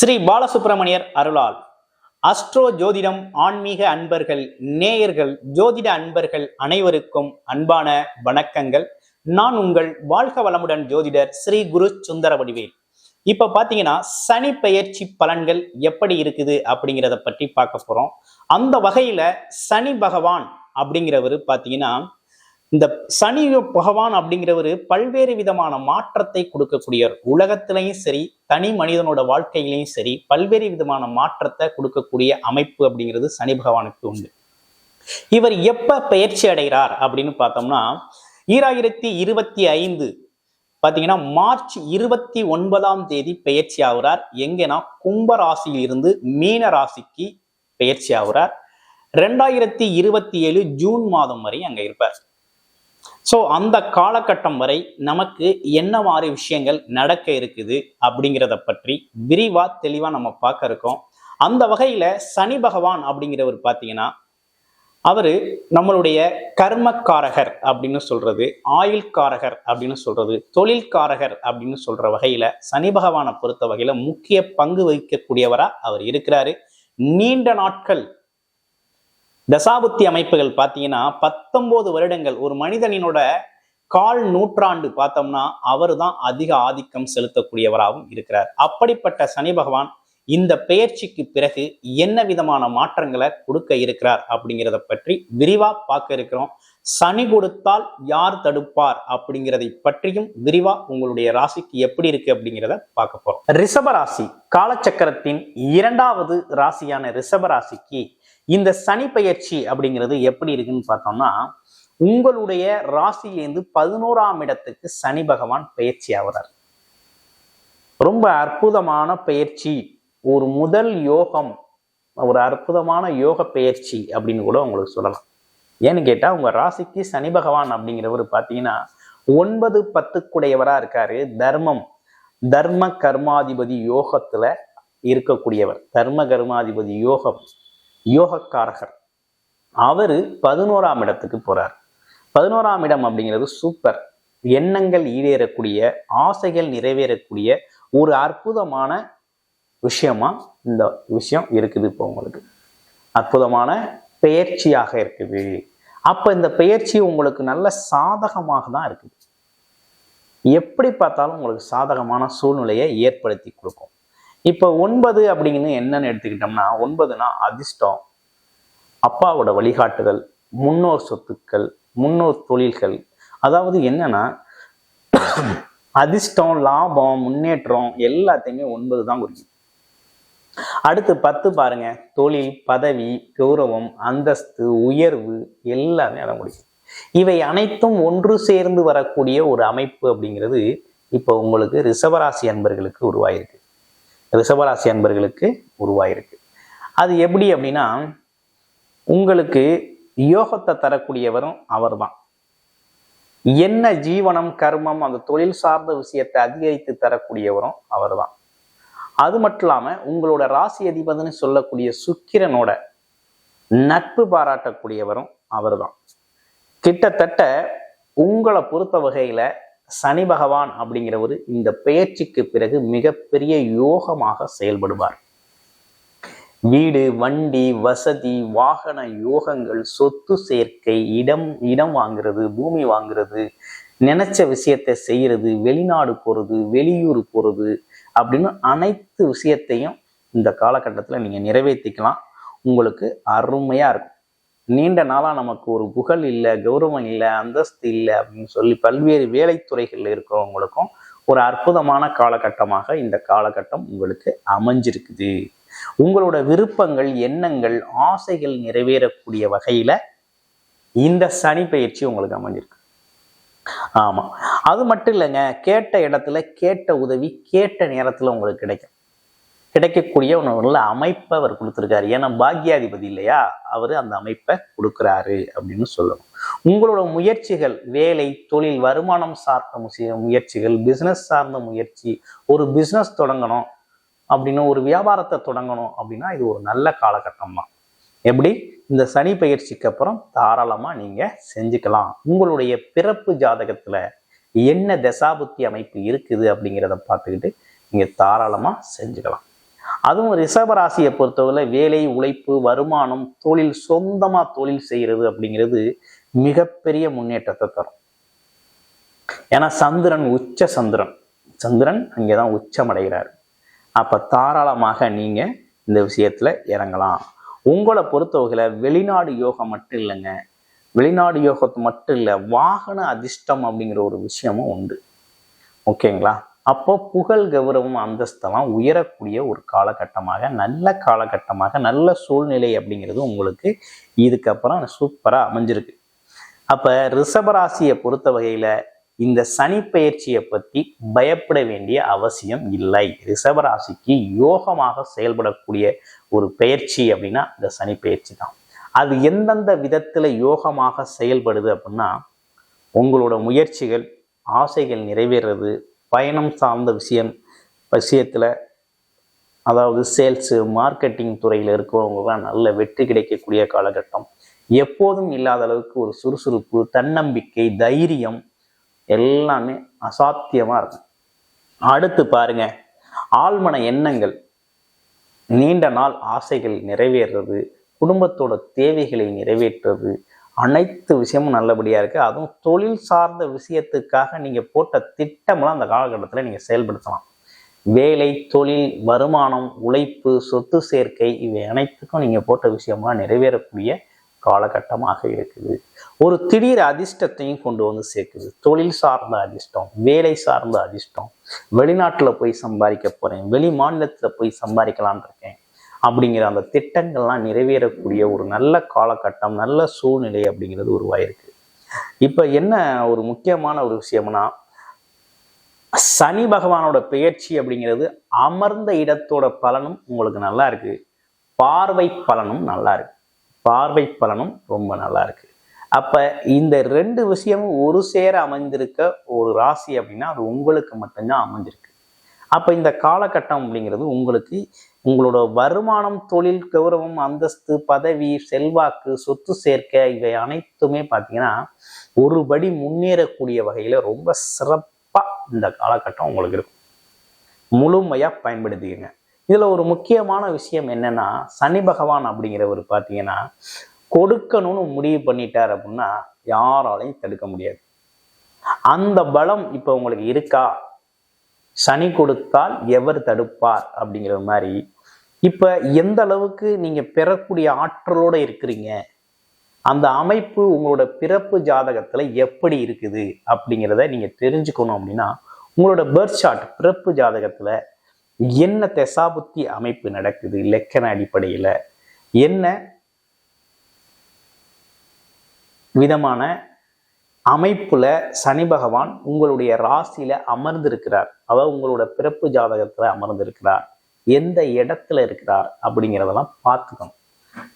ஸ்ரீ பாலசுப்பிரமணியர் அருளால். அஸ்ட்ரோ ஜோதிடம் ஆன்மீக அன்பர்கள் நேயர்கள் ஜோதிட அன்பர்கள் அனைவருக்கும் அன்பான வணக்கங்கள். நான் உங்கள் வாழ்க வளமுடன் ஜோதிடர் ஸ்ரீ குரு சுந்தர வடிவேல். இப்ப பாத்தீங்கன்னா சனி பெயர்ச்சி பலன்கள் எப்படி இருக்குது அப்படிங்கிறத பற்றி பார்க்க போறோம். அந்த வகையில சனி பகவான் அப்படிங்கிறவர் பாத்தீங்கன்னா இந்த சனி பகவான் அப்படிங்கிறவர் பல்வேறு விதமான மாற்றத்தை கொடுக்கக்கூடியவர். உலகத்திலையும் சரி தனி மனிதனோட வாழ்க்கையிலையும் சரி பல்வேறு விதமான மாற்றத்தை கொடுக்கக்கூடிய அமைப்பு அப்படிங்கிறது சனி பகவானுக்கு உண்டு. இவர் எப்ப பயிற்சி அடைகிறார் அப்படின்னு பார்த்தோம்னா ஈராயிரத்தி இருபத்தி ஐந்து பாத்தீங்கன்னா மார்ச் இருபத்தி ஒன்பதாம் தேதி பெயர்ச்சி ஆகுறார். எங்கன்னா கும்ப இருந்து மீன ராசிக்கு பெயர்ச்சி ஆகுறார். ரெண்டாயிரத்தி இருபத்தி ஏழு ஜூன் மாதம் வரை அங்க இருப்பார். ஸோ அந்த காலகட்டம் வரை நமக்கு என்ன மாதிரி விஷயங்கள் நடக்க இருக்குது அப்படிங்கிறத பற்றி விரிவா தெளிவா நம்ம பார்க்க இருக்கோம். அந்த வகையில சனி பகவான் அப்படிங்கிறவர் பார்த்தீங்கன்னா அவரு நம்மளுடைய கர்மக்காரகர் அப்படின்னு சொல்றது ஆயுள்காரகர் அப்படின்னு சொல்றது தொழில்காரகர் அப்படின்னு சொல்ற வகையில சனி பகவானை பொறுத்த வகையில முக்கிய பங்கு வகிக்கக்கூடியவரா அவர் இருக்கிறாரு. நீண்ட நாட்கள் தசாபுத்தி அமைப்புகள் பார்த்தீங்கன்னா பத்தொன்பது வருடங்கள். ஒரு மனிதனினோட கால் நூற்றாண்டு பார்த்தோம்னா அவர் தான் அதிக ஆதிக்கம் செலுத்தக்கூடியவராகவும் இருக்கிறார். அப்படிப்பட்ட சனி பகவான் இந்த பெயர்ச்சிக்கு பிறகு என்ன விதமான மாற்றங்களை கொடுக்க இருக்கிறார் அப்படிங்கிறத பற்றி விரிவா பார்க்க இருக்கிறோம். சனி கொடுத்தால் யார் தடுப்பார் அப்படிங்கிறதை பற்றியும் விரிவா உங்களுடைய ராசிக்கு எப்படி இருக்கு அப்படிங்கிறத பார்க்க போறோம். ரிஷப ராசி காலச்சக்கரத்தின் இரண்டாவது ராசியான ரிஷப ராசிக்கு இந்த சனி பெயர்ச்சி அப்படிங்கிறது எப்படி இருக்குன்னு பார்த்தோம்னா உங்களுடைய ராசியிலேருந்து பதினோராம் இடத்துக்கு சனி பகவான் பயிற்சி ஆகிறார். ரொம்ப அற்புதமான பயிற்சி ஒரு முதல் யோகம் ஒரு அற்புதமான யோக பெயர்ச்சி அப்படின்னு கூட உங்களுக்கு சொல்லலாம். ஏன்னு கேட்டால் உங்க ராசிக்கு சனி பகவான் அப்படிங்கிறவர் பார்த்தீங்கன்னா ஒன்பது பத்துக்குடையவரா இருக்காரு. தர்மம் தர்ம கர்மாதிபதி யோகத்துல இருக்கக்கூடியவர். தர்ம கர்மாதிபதி யோகம் யோகக்காரகர். அவரு பதினோராம் இடத்துக்கு போறார். பதினோராம் இடம் அப்படிங்கிறது சூப்பர் எண்ணங்கள் ஈடேறக்கூடிய ஆசைகள் நிறைவேறக்கூடிய ஒரு அற்புதமான விஷயமா இந்த விஷயம் இருக்குது இப்போ உங்களுக்கு. அற்புதமான பெயர்ச்சியாக இருக்குது. அப்போ இந்த பெயர்ச்சி உங்களுக்கு நல்ல சாதகமாக தான் இருக்குது. எப்படி பார்த்தாலும் உங்களுக்கு சாதகமான சூழ்நிலையை ஏற்படுத்தி கொடுக்கும். இப்போ ஒன்பது அப்படிங்கன்னு என்னன்னு எடுத்துக்கிட்டோம்னா ஒன்பதுனா அதிர்ஷ்டம் அப்பாவோட வழிகாட்டுதல் முன்னோர் சொத்துக்கள் முன்னோர் தொழில்கள். அதாவது என்னன்னா அதிர்ஷ்டம் லாபம் முன்னேற்றம் எல்லாத்தையுமே ஒன்பது தான் குறிக்கும் அடுத்து பத்து பாருங்க. தொழில் பதவி கௌரவம் அந்தஸ்து உயர்வு எல்லாமே அட இவை அனைத்தும் ஒன்று சேர்ந்து வரக்கூடிய ஒரு அமைப்பு அப்படிங்கிறது இப்போ உங்களுக்கு ரிஷபராசி அன்பர்களுக்கு உருவாயிருக்கு. ரிஷபராசி அன்பர்களுக்கு உருவாயிருக்கு. அது எப்படி அப்படின்னா உங்களுக்கு யோகத்தை தரக்கூடியவரும் அவர்தான். என்ன ஜீவனம் கர்மம் அந்த தொழில் சார்ந்த விஷயத்தை அதிகரித்து தரக்கூடியவரும் அவர்தான். அது மட்டும் இல்லாமல் உங்களோட ராசி அதிபதினு சொல்லக்கூடிய சுக்கிரனோட நட்பு பாராட்டக்கூடியவரும் அவர்தான். கிட்டத்தட்ட உங்களை பொறுத்த வகையில் சனி பகவான் அப்படிங்கிறவர் இந்த பெயர்ச்சிக்கு பிறகு மிகப்பெரிய யோகமாக செயல்படுவார். வீடு வண்டி வசதி வாகன யோகங்கள் சொத்து சேர்க்கை இடம் இடம் வாங்குறது பூமி வாங்குறது நினைச்ச விஷயத்தை செய்யறது வெளிநாடு போறது வெளியூர் போறது அப்படின்னு அனைத்து விஷயத்தையும் இந்த காலகட்டத்தில் நீங்க நிறைவேற்றிக்கலாம் உங்களுக்கு அருமையா இருக்கும். நீண்ட நாளா நமக்கு ஒரு புகழ் இல்லை கௌரவம் இல்லை அந்தஸ்து இல்லை அப்படின்னு சொல்லி பல்வேறு வேலைத்துறைகளில் இருக்கிறவங்களுக்கும் ஒரு அற்புதமான காலகட்டமாக இந்த காலகட்டம் உங்களுக்கு அமைஞ்சிருக்குது. உங்களோட விருப்பங்கள் எண்ணங்கள் ஆசைகள் நிறைவேறக்கூடிய வகையில இந்த சனி பயிற்சி உங்களுக்கு அமைஞ்சிருக்கு. ஆமாம் அது மட்டும் இல்லைங்க கேட்ட இடத்துல கேட்ட உதவி கேட்ட நேரத்துல உங்களுக்கு கிடைக்கும். கிடைக்கக்கூடிய ஒரு நல்ல அமைப்பை அவர் கொடுத்துருக்காரு. ஏன்னா பாக்யாதிபதி இல்லையா? அவர் அந்த அமைப்பை கொடுக்குறாரு அப்படின்னு சொல்லணும். உங்களோட முயற்சிகள் வேலை தொழில் வருமானம் சார்ந்த முயற்சிகள் பிசினஸ் சார்ந்த முயற்சி ஒரு பிசினஸ் தொடங்கணும் அப்படின்னு ஒரு வியாபாரத்தை தொடங்கணும் அப்படின்னா இது ஒரு நல்ல காலகட்டம் தான் எப்படி? இந்த சனி பயிற்சிக்கு அப்புறம் தாராளமா நீங்க செஞ்சுக்கலாம். உங்களுடைய பிறப்பு ஜாதகத்துல என்ன தசாபுத்தி அமைப்பு இருக்குது அப்படிங்கிறத பார்த்துக்கிட்டு நீங்க தாராளமா செஞ்சுக்கலாம். அதுவும் ரிஷபராசியை பொறுத்தவரை வேலை உழைப்பு வருமானம் தொழில் சொந்தமா தொழில் செய்யறது அப்படிங்கிறது மிகப்பெரிய முன்னேற்றத்தை தரும். ஏன்னா சந்திரன் உச்ச சந்திரன். சந்திரன் அங்கேதான் உச்சமடைகிறார். அப்ப தாராளமாக நீங்க இந்த விஷயத்துல இறங்கலாம். உங்களை பொறுத்தவகையில வெளிநாடு யோகம் மட்டும் இல்லைங்க. வெளிநாடு யோகத்து மட்டும் இல்லை வாகன அதிர்ஷ்டம் அப்படிங்கிற ஒரு விஷயமும் உண்டு. ஓகேங்களா? அப்போ புகழ் கௌரவம் அந்தஸ்தெல்லாம் உயரக்கூடிய ஒரு காலகட்டமாக நல்ல காலகட்டமாக நல்ல சூழ்நிலை அப்படிங்கிறது உங்களுக்கு இதுக்கப்புறம் சூப்பராக அமைஞ்சிருக்கு. அப்போ ரிஷபராசியை பொறுத்த வகையில் இந்த சனி பயிற்சியை பற்றி பயப்பட வேண்டிய அவசியம் இல்லை. ரிஷபராசிக்கு யோகமாக செயல்படக்கூடிய ஒரு பயிற்சி அப்படின்னா இந்த சனி பயிற்சி தான். அது எந்தெந்த விதத்தில் யோகமாக செயல்படுது அப்படின்னா உங்களோட முயற்சிகள் ஆசைகள் நிறைவேறது பயணம் சார்ந்த விஷயம் விஷயத்தில் அதாவது சேல்ஸு மார்க்கெட்டிங் துறையில் இருக்கிறவங்கலாம் நல்ல வெற்றி கிடைக்கக்கூடிய காலகட்டம். எப்போதும் இல்லாத அளவுக்கு ஒரு சுறுசுறுப்பு தன்னம்பிக்கை தைரியம் எல்லாமே அசாத்தியமாக இருக்கும். அடுத்து பாருங்க ஆழ்மன எண்ணங்கள். நீண்ட நாள் ஆசைகள் நிறைவேறது குடும்பத்தோட தேவைகளை நிறைவேற்றுறது அனைத்து விஷயமும் நல்லபடியாக இருக்குது அதுவும் தொழில் சார்ந்த விஷயத்துக்காக நீங்கள் போட்ட திட்டமெல்லாம் அந்த காலகட்டத்தில் நீங்கள் செயல்படுத்தலாம். வேலை தொழில் வருமானம் உழைப்பு சொத்து சேர்க்கை இவை அனைத்துக்கும் நீங்கள் போட்ட விஷயம்லாம் நிறைவேறக்கூடிய காலகட்டமாக இருக்குது. ஒரு திடீர் அதிர்ஷ்டத்தையும் கொண்டு வந்து சேர்க்குது. தொழில் சார்ந்த அதிர்ஷ்டம் வேலை சார்ந்த அதிர்ஷ்டம் வெளிநாட்டில் போய் சம்பாதிக்க போகிறேன் வெளி மாநிலத்தில் போய் சம்பாதிக்கலான் இருக்கேன் அப்படிங்கிற அந்த திட்டங்கள்லாம் நிறைவேறக்கூடிய ஒரு நல்ல காலகட்டம் நல்ல சூழ்நிலை அப்படிங்கிறது உருவாயிருக்கு. இப்போ என்ன ஒரு முக்கியமான ஒரு விஷயம்னா சனி பகவானோட பெயர்ச்சி அப்படிங்கிறது அமர்ந்த இடத்தோட பலனும் உங்களுக்கு நல்லா இருக்கு. பார்வை பலனும் நல்லா இருக்கு. பார்வை பலனும் ரொம்ப நல்லா இருக்கு. அப்ப இந்த ரெண்டு விஷயமும் ஒரு சேர அமைந்திருக்க ஒரு ராசி அப்படின்னா அது உங்களுக்கு மட்டும்தான் அமைஞ்சிருக்கு. அப்ப இந்த காலகட்டம் அப்படிங்கிறது உங்களுக்கு உங்களோட வருமானம் தொழில் கௌரவம் அந்தஸ்து பதவி செல்வாக்கு சொத்து சேர்க்கை இவை அனைத்துமே பார்த்தீங்கன்னா ஒருபடி முன்னேறக்கூடிய வகையில ரொம்ப சிறப்பாக இந்த காலகட்டம் உங்களுக்கு இருக்கும். முழுமையாக பயன்படுத்திக்கங்க. இதில் ஒரு முக்கியமான விஷயம் என்னன்னா சனி பகவான் அப்படிங்கிறவர் பார்த்தீங்கன்னா கொடுக்கணும்னு முடிவு பண்ணிட்டார் அப்படின்னா யாராலையும் தடுக்க முடியாது. அந்த பலம் இப்போ உங்களுக்கு இருக்கா? சனி கொடுத்தால் எவர் தடுப்பார் அப்படிங்கிற மாதிரி. இப்போ எந்த அளவுக்கு நீங்கள் பெறக்கூடிய ஆற்றலோட இருக்கிறீங்க? அந்த அமைப்பு உங்களோட பிறப்பு ஜாதகத்தில் எப்படி இருக்குது அப்படிங்கிறத நீங்கள் தெரிஞ்சுக்கணும் அப்படின்னா உங்களோட பர்த் சார்ட் பிறப்பு ஜாதகத்தில் என்ன தசாபுத்தி அமைப்பு நடக்குது லெக்கன அடிப்படையில? என்ன விதமான அமைப்புல சனி பகவான் உங்களுடைய ராசியில அமர்ந்திருக்கிறார்? அதாவது உங்களோட பிறப்பு ஜாதகத்துல அமர்ந்திருக்கிறார். எந்த இடத்துல இருக்கிறார் அப்படிங்கிறதெல்லாம் பார்த்துக்கணும்.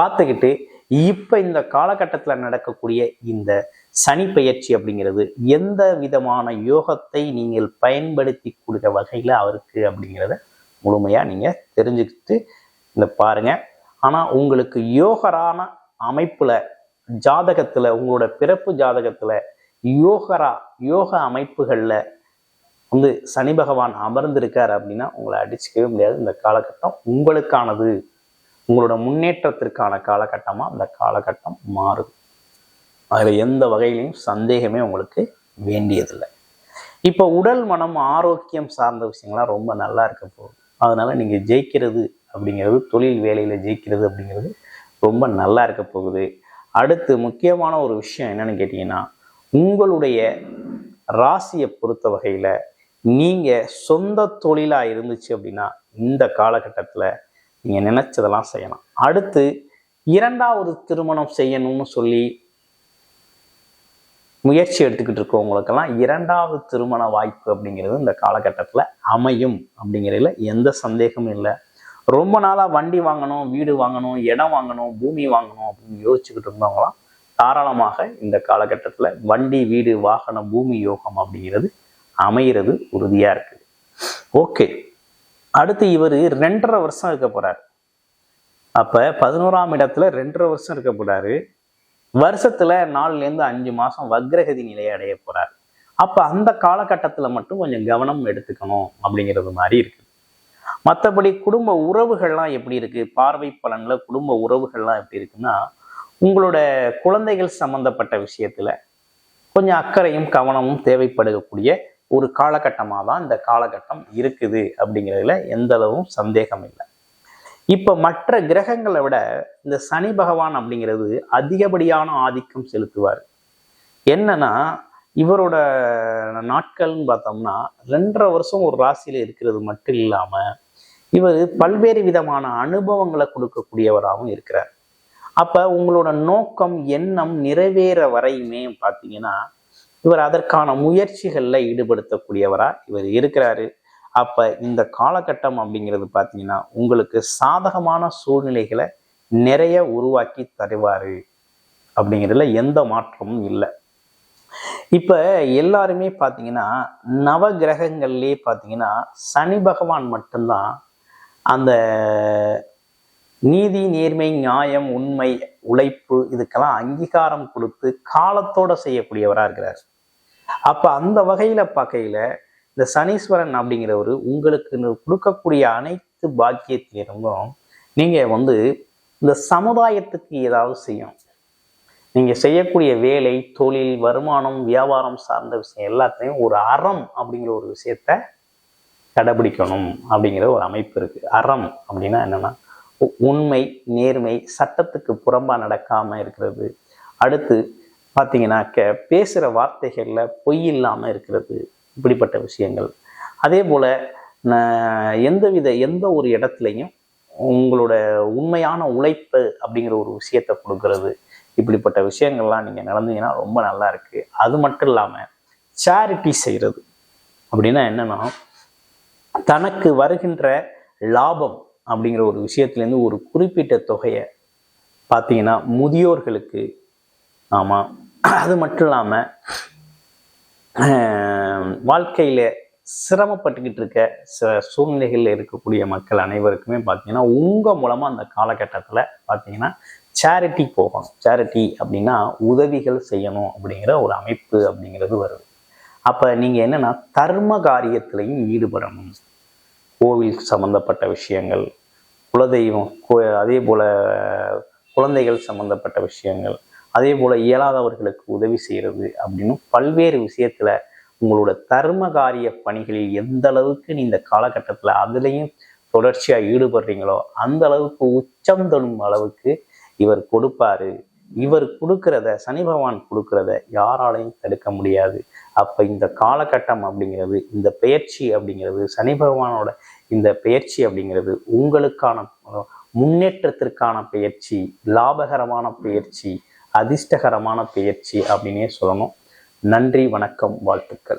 பார்த்துக்கிட்டு இப்ப இந்த காலகட்டத்துல நடக்கக்கூடிய இந்த சனி பயிற்சி அப்படிங்கிறது எந்த விதமான யோகத்தை நீங்கள் பயன்படுத்தி கொடுக்க வகையில அவருக்கு அப்படிங்கிறத முழுமையாக நீங்கள் தெரிஞ்சுக்கிட்டு இந்த பாருங்கள் ஆனால் உங்களுக்கு யோகரான அமைப்பில் ஜாதகத்தில் உங்களோட பிறப்பு ஜாதகத்தில் யோகரா யோக அமைப்புகளில் வந்து சனி பகவான் அமர்ந்திருக்கார் அப்படின்னா உங்களை அடிச்சுக்கவே முடியாது. இந்த காலகட்டம் உங்களுக்கானது. உங்களோட முன்னேற்றத்திற்கான காலகட்டமாக இந்த காலகட்டம் மாறும். அதில் எந்த வகையிலையும் சந்தேகமே உங்களுக்கு வேண்டியதில்லை. இப்போ உடல் மனம் ஆரோக்கியம் சார்ந்த விஷயங்கள்லாம் ரொம்ப நல்லா இருக்க போகுது. அதனால் நீங்கள் ஜெயிக்கிறது அப்படிங்கிறது தொழில் வேலையில் ஜெயிக்கிறது அப்படிங்கிறது ரொம்ப நல்லா இருக்க போகுது. அடுத்து முக்கியமான ஒரு விஷயம் என்னன்னு கேட்டிங்கன்னா உங்களுடைய ராசியை பொறுத்த வகையில் நீங்கள் சொந்த தொழிலாக இருந்துச்சு அப்படின்னா இந்த காலகட்டத்தில் நீங்கள் நினச்சதெல்லாம் செய்யலாம். அடுத்து இரண்டாவது திருமணம் செய்யணும்னு சொல்லி முயற்சி எடுத்துக்கிட்டு இருக்கவங்களுக்கெல்லாம் இரண்டாவது திருமண வாய்ப்பு அப்படிங்கிறது இந்த காலகட்டத்தில் அமையும் அப்படிங்கிறதுல எந்த சந்தேகமும் இல்லை. ரொம்ப நாளாக வண்டி வாங்கணும் வீடு வாங்கணும் இடம் வாங்கணும் பூமி வாங்கணும் அப்படின்னு யோசிச்சுக்கிட்டு இருந்தவங்களாம் தாராளமாக இந்த காலகட்டத்தில் வண்டி வீடு வாகனம் பூமி யோகம் அப்படிங்கிறது அமைகிறது உறுதியாக இருக்குது ஓகே. அடுத்து இவர் ரெண்டரை வருஷம் இருக்க போறாரு. அப்ப பதினோராம் இடத்துல ரெண்டரை வருஷம் இருக்க போகிறாரு வருஷத்துல நாலுலேருந்து அஞ்சு மாசம் வக்ரகதி நிலையை அடைய போறாரு. அப்ப அந்த காலகட்டத்துல மட்டும் கொஞ்சம் கவனம் எடுத்துக்கணும் அப்படிங்கிறது மாதிரி இருக்கு. மற்றபடி குடும்ப உறவுகள்லாம் எப்படி இருக்கு? பார்வை பலன்ல குடும்ப உறவுகள்லாம் எப்படி இருக்குன்னா உங்களோட குழந்தைகள் சம்பந்தப்பட்ட விஷயத்துல கொஞ்சம் அக்கறையும் கவனமும் தேவைப்படக்கூடிய ஒரு காலகட்டமாக தான் இந்த காலகட்டம் இருக்குது அப்படிங்கிறதுல எந்த அளவும் சந்தேகம் இல்லை. இப்போ மற்ற கிரகங்களை விட இந்த சனி பகவான் அப்படிங்கிறது அதிகப்படியான ஆதிக்கம் செலுத்துவார். என்னன்னா இவரோட நாட்கள்னு பார்த்தோம்னா ரெண்டரை வருஷம் ஒரு ராசியில இருக்கிறது மட்டும் இல்லாம இவர் பல்வேறு விதமான அனுபவங்களை கொடுக்கக்கூடியவராகவும் இருக்கிறார். அப்ப உங்களோட நோக்கம் எண்ணம் நிறைவேற வரையுமே பார்த்தீங்கன்னா இவர் அதற்கான முயற்சிகளில் ஈடுபடுத்தக்கூடியவரா இவர் இருக்கிறாரு. அப்போ இந்த காலகட்டம் அப்படிங்கிறது பார்த்தீங்கன்னா உங்களுக்கு சாதகமான சூழ்நிலைகளை நிறைய உருவாக்கி தருவாரு அப்படிங்கிறதுல எந்த மாற்றமும் இல்லை. இப்போ எல்லாருமே பார்த்தீங்கன்னா நவ கிரகங்கள்லேயே பார்த்தீங்கன்னா சனி பகவான் மட்டும்தான் அந்த நீதி நேர்மை நியாயம் உண்மை உழைப்பு இதுக்கெல்லாம் அங்கீகாரம் கொடுத்து காலத்தோட செய்யக்கூடியவராக இருக்கிறார். அப்போ அந்த வகையில் பார்க்கையில இந்த சனீஸ்வரன் அப்படிங்கிறவர் உங்களுக்கு கொடுக்கக்கூடிய அனைத்து பாக்கியத்திலிருந்தும் நீங்கள் வந்து இந்த சமுதாயத்துக்கு ஏதாவது செய்யும் நீங்கள் செய்யக்கூடிய வேலை தொழில் வருமானம் வியாபாரம் சார்ந்த விஷயம் எல்லாத்தையும் ஒரு அறம் அப்படிங்கிற ஒரு விஷயத்த கடைபிடிக்கணும் அப்படிங்கிற ஒரு அமைப்பு இருக்குது அறம் அப்படின்னா என்னன்னா உண்மை நேர்மை சட்டத்துக்கு புறம்பாக நடக்காமல் இருக்கிறது. அடுத்து பார்த்தீங்கன்னாக்க பேசுகிற வார்த்தைகளில் பொய் இல்லாமல் இருக்கிறது. இப்படிப்பட்ட விஷயங்கள். அதே போல் எந்தவித எந்த ஒரு இடத்துலையும் உங்களோட உண்மையான உழைப்பு அப்படிங்கிற ஒரு விஷயத்தை கொடுக்கறது. இப்படிப்பட்ட விஷயங்கள்லாம் நீங்கள் நடந்தீங்கன்னா ரொம்ப நல்லா இருக்குது அது மட்டும் இல்லாமல் சேரிட்டி செய்கிறது அப்படின்னா என்னன்னா தனக்கு வருகின்ற லாபம் அப்படிங்கிற ஒரு விஷயத்துலேருந்து ஒரு குறிப்பிட்ட தொகையை பார்த்தீங்கன்னா முதியோர்களுக்கு ஆமாம் அது மட்டும் இல்லாமல் வாழ்க்கையில் சிரமப்பட்டுக்கிட்டு இருக்க சில சூழ்நிலைகளில் இருக்கக்கூடிய மக்கள் அனைவருக்குமே பார்த்தீங்கன்னா உங்கள் மூலமாக அந்த காலகட்டத்தில் பார்த்தீங்கன்னா சேரிட்டி போகணும். சேரிட்டி அப்படின்னா உதவிகள் செய்யணும் அப்படிங்கிற ஒரு அமைப்பு அப்படிங்கிறது வருது. அப்போ நீங்கள் என்னென்னா தர்ம காரியத்திலையும் ஈடுபடணும். கோவில் சம்மந்தப்பட்ட விஷயங்கள் குலதெய்வம் அதே போல் குழந்தைகள் சம்மந்தப்பட்ட விஷயங்கள் அதே போல் இயலாதவர்களுக்கு உதவி செய்கிறது அப்படின்னு பல்வேறு விஷயத்தில் உங்களோட தர்ம காரிய பணிகளில் எந்த அளவுக்கு நீ இந்த காலகட்டத்தில் அதுலேயும் தொடர்ச்சியாக ஈடுபடுறீங்களோ அந்த அளவுக்கு உச்சம் தொடும் அளவுக்கு இவர் கொடுப்பாரு. இவர் கொடுக்கறத சனி பகவான் கொடுக்கறத யாராலையும் தடுக்க முடியாது. அப்போ இந்த காலகட்டம் அப்படிங்கிறது இந்த பெயர்ச்சி அப்படிங்கிறது சனி பகவானோட இந்த பெயர்ச்சி அப்படிங்கிறது உங்களுக்கான முன்னேற்றத்திற்கான பெயர்ச்சி லாபகரமான பெயர்ச்சி அதிர்ஷ்டகரமான பெயர்ச்சி அப்படின்னே சொல்லணும். நன்றி வணக்கம் வாழ்த்துக்கள்.